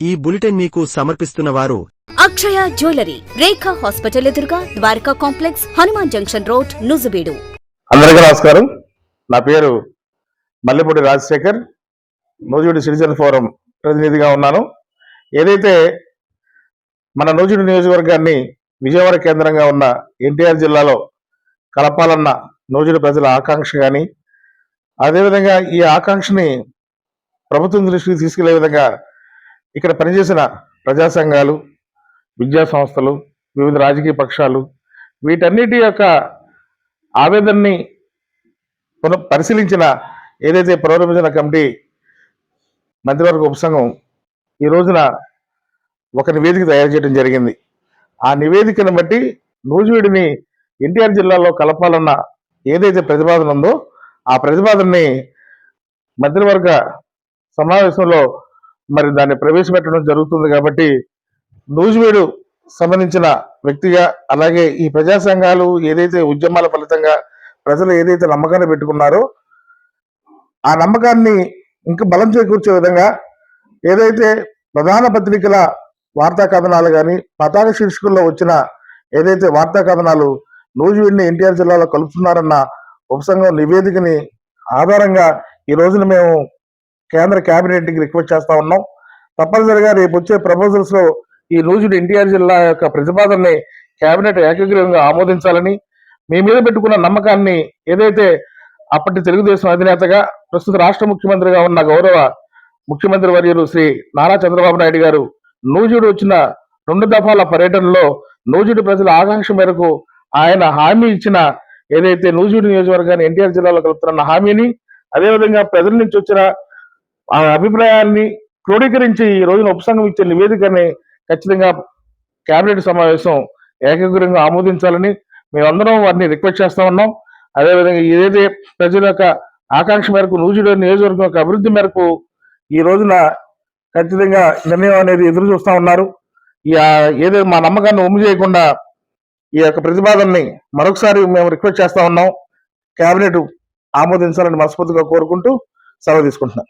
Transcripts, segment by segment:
ఈ బులెటిన్ మీకు సమర్పిస్తున్న వారు అక్షయ జ్యువెలరీ రేఖా హాస్పిటల్ ఎదురుగా Dwaraka complex Hanuman junction road Nuzvid. అందరికీ నమస్కారం. నా పేరు మల్లెపూడి రాజశేఖర్. నూజివీడు సిటిజన్ ఫోరం ప్రతినిధిగా ఉన్నాను. ఏదైతే మన నూజివీడు నియోజకవర్గాన్ని విజయవాడ కేంద్రంగా ఉన్న ఎన్టీఆర్ జిల్లాలో కలపాలన్న నూజివీడు ప్రజల ఆకాంక్ష కానీ అదేవిధంగా ఈ ఆకాంక్షని ప్రభుత్వం దృష్టికి తీసుకెళ్ళే విధంగా ఇక్కడ పనిచేసిన ప్రజా సంఘాలు విద్యా సంస్థలు వివిధ రాజకీయ పక్షాలు వీటన్నిటి యొక్క ఆవేదనని పునః పరిశీలించిన ఏదైతే పునర్విభజన కమిటీ మంత్రివర్గ ఉపసంఘం ఈ రోజున ఒక నివేదిక తయారు చేయడం జరిగింది. ఆ నివేదికను బట్టి నూజివీడిని ఎన్టీఆర్ జిల్లాలో కలపాలన్న ఏదైతే ప్రతిపాదన ఉందో ఆ ప్రతిపాదనని మంత్రివర్గ సమావేశంలో మరి దాన్ని ప్రవేశపెట్టడం జరుగుతుంది కాబట్టి నూజివీడు సంబంధించిన వ్యక్తిగా అలాగే ఈ ప్రజా సంఘాలు ఏదైతే ఉద్యమాల ఫలితంగా ప్రజలు ఏదైతే నమ్మకాన్ని పెట్టుకున్నారో ఆ నమ్మకాన్ని ఇంకా బలం చేకూర్చే విధంగా ఏదైతే ప్రధాన పత్రికల వార్తా కథనాలు కానీ పతాక శీర్షికల్లో వచ్చిన ఏదైతే వార్తా కథనాలు నూజివీడిని ఎన్టీఆర్ జిల్లాలో కలుపుతున్నారన్న ఉపసంఘం నివేదికని ఆధారంగా ఈ రోజున మేము కేంద్ర కేబినెట్కి రిక్వెస్ట్ చేస్తా ఉన్నాం. తప్పనిసరిగా రేపు వచ్చే ప్రపోజల్స్లో ఈ రోజు ఎన్టీఆర్ జిల్లా యొక్క ప్రతిపాదనని కేబినెట్ ఏకగ్రీవంగా ఆమోదించాలని మీ మీద పెట్టుకున్న నమ్మకాన్ని ఏదైతే అప్పటి తెలుగుదేశం అధినేతగా ప్రస్తుత రాష్ట్ర ముఖ్యమంత్రిగా ఉన్న గౌరవ ముఖ్యమంత్రి వర్యులు శ్రీ నారా చంద్రబాబు నాయుడు గారు నూజుడు వచ్చిన రెండు దఫాల పర్యటనలో నూజుడు ప్రజల ఆకాంక్ష మేరకు ఆయన హామీ ఇచ్చిన ఏదైతే నూజుడు నియోజకవర్గాన్ని ఎన్టీఆర్ జిల్లాలో కలుపుతున్న హామీని అదేవిధంగా ప్రజల నుంచి వచ్చిన ఆ అభిప్రాయాన్ని క్రోడీకరించి ఈ రోజున ఉపసంఘం ఇచ్చే నివేదికని ఖచ్చితంగా కేబినెట్ సమావేశం ఏకగ్రంగా ఆమోదించాలని మేమందరం వారిని రిక్వెస్ట్ చేస్తా ఉన్నాం. అదేవిధంగా ఏదైతే ప్రజల యొక్క ఆకాంక్ష మేరకు నూజివీడు నియోజకవర్గం యొక్క అభివృద్ధి మేరకు ఈ రోజున ఖచ్చితంగా నిర్ణయం అనేది ఎదురు చూస్తా ఉన్నారు. ఈ ఏదైతే మా నమ్మకాన్ని ఒమ్ము చేయకుండా ఈ యొక్క ప్రతిపాదనని మరొకసారి మేము రిక్వెస్ట్ చేస్తా ఉన్నాం. కేబినెట్ ఆమోదించాలని మనస్ఫూర్తిగా కోరుకుంటూ సెలవు తీసుకుంటున్నాం.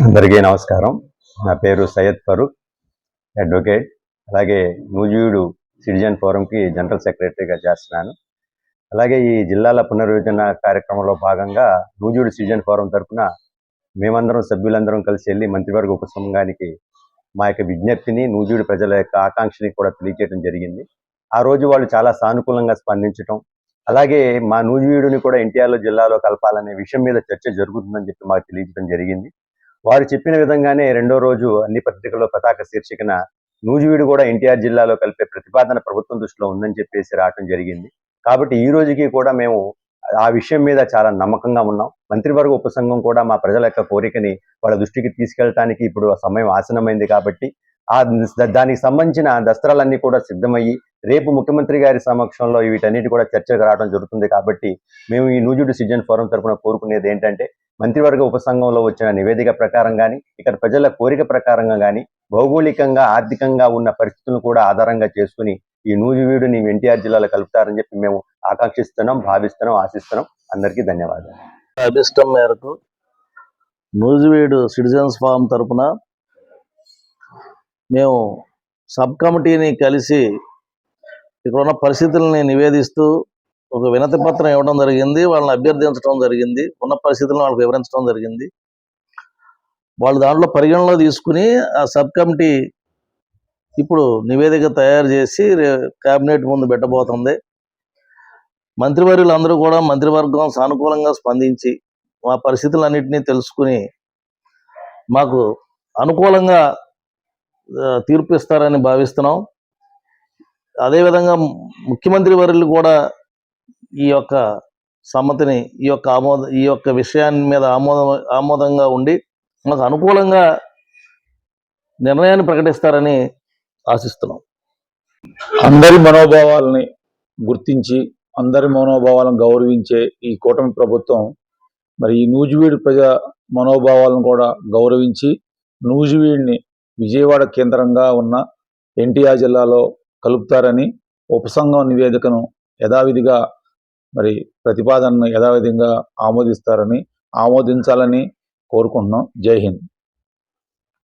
అందరికీ నమస్కారం. నా పేరు సయ్యద్ ఫరూక్ అడ్వకేట్. అలాగే నూజివీడు సిటిజన్ ఫోరంకి జనరల్ సెక్రటరీగా చేస్తున్నాను. అలాగే ఈ జిల్లాల పునర్విభజన కార్యక్రమంలో భాగంగా నూజివీడు సిటిజన్ ఫోరం తరఫున మేమందరం సభ్యులందరం కలిసి వెళ్ళి మంత్రివర్గ ఉపసంఘానికి మా యొక్క విజ్ఞప్తిని నూజివీడు ప్రజల యొక్క ఆకాంక్షని కూడా తెలియజేయడం జరిగింది. ఆ రోజు వాళ్ళు చాలా సానుకూలంగా స్పందించడం అలాగే మా నూజివీడుని కూడా ఎన్టీఆర్లో జిల్లాలో కలపాలనే విషయం మీద చర్చ జరుగుతుందని చెప్పి మాకు తెలియజేయడం జరిగింది. వారు చెప్పిన విధంగానే రెండో రోజు అన్ని పత్రికల్లో పతాక శీర్షికన నూజివీడు కూడా ఎన్టీఆర్ జిల్లాలో కలిపే ప్రతిపాదన ప్రభుత్వం దృష్టిలో ఉందని చెప్పేసి రావటం జరిగింది. కాబట్టి ఈ రోజుకి కూడా మేము ఆ విషయం మీద చాలా నమ్మకంగా ఉన్నాం. మంత్రివర్గ ఉపసంఘం కూడా మా ప్రజల యొక్క కోరికని వాళ్ళ దృష్టికి తీసుకెళ్ళటానికి ఇప్పుడు ఆ సమయం ఆసనమైంది కాబట్టి ఆ దానికి సంబంధించిన దస్త్రాలన్నీ కూడా సిద్ధమయ్యి రేపు ముఖ్యమంత్రి గారి సమక్షంలో వీటన్నిటి కూడా చర్చకు రావడం జరుగుతుంది కాబట్టి మేము ఈ నూజివీడు సిటిజన్ ఫోరం తరఫున కోరుకునేది ఏంటంటే మంత్రివర్గ ఉపసంఘంలో వచ్చిన నివేదిక ప్రకారం కానీ ఇక్కడ ప్రజల కోరిక ప్రకారంగా కానీ భౌగోళికంగా ఆర్థికంగా ఉన్న పరిస్థితులను కూడా ఆధారంగా చేసుకుని ఈ నూజివీడుని ఎన్టీఆర్ జిల్లాలో కలుపుతారని చెప్పి మేము ఆకాంక్షిస్తున్నాం భావిస్తున్నాం ఆశిస్తున్నాం. అందరికీ ధన్యవాదాలు. అభిష్టం మేరకు నూజివీడు సిటిజన్స్ ఫామ్ తరపున మేము సబ్ కమిటీని కలిసి ఇక్కడ ఉన్న పరిస్థితుల్ని నివేదిస్తూ ఒక వినతి పత్రం ఇవ్వడం జరిగింది వాళ్ళని అభ్యర్థించడం జరిగింది ఉన్న పరిస్థితులను వాళ్ళకి వివరించడం జరిగింది. వాళ్ళు దాంట్లో పరిగణలో తీసుకుని ఆ సబ్ కమిటీ ఇప్పుడు నివేదిక తయారు చేసి క్యాబినెట్ ముందు పెట్టబోతుంది. మంత్రివర్యులందరూ కూడా మంత్రివర్గం సానుకూలంగా స్పందించి మా పరిస్థితులన్నింటినీ తెలుసుకుని మాకు అనుకూలంగా తీర్పు ఇస్తారని భావిస్తున్నాం. అదేవిధంగా ముఖ్యమంత్రి వర్యులు కూడా ఈ యొక్క సమ్మతిని ఈ యొక్క ఆమోద ఈ యొక్క విషయాన్ని మీద ఆమోదం ఆమోదంగా ఉండి మాకు అనుకూలంగా నిర్ణయాన్ని ప్రకటిస్తారని ఆశిస్తున్నాం. అందరి మనోభావాలని గుర్తించి అందరి మనోభావాలను గౌరవించే ఈ కూటమి ప్రభుత్వం మరి ఈ నూజివీడు ప్రజా మనోభావాలను కూడా గౌరవించి నూజివీడిని విజయవాడ కేంద్రంగా ఉన్న ఎన్టీఆర్ జిల్లాలో కలుపుతారని ఉపసంఘం నివేదికను యథావిధిగా మరి ప్రతిపాదనను యథావిధిగా ఆమోదిస్తారని ఆమోదించాలని కోరుకుంటున్నాం. జై హింద్.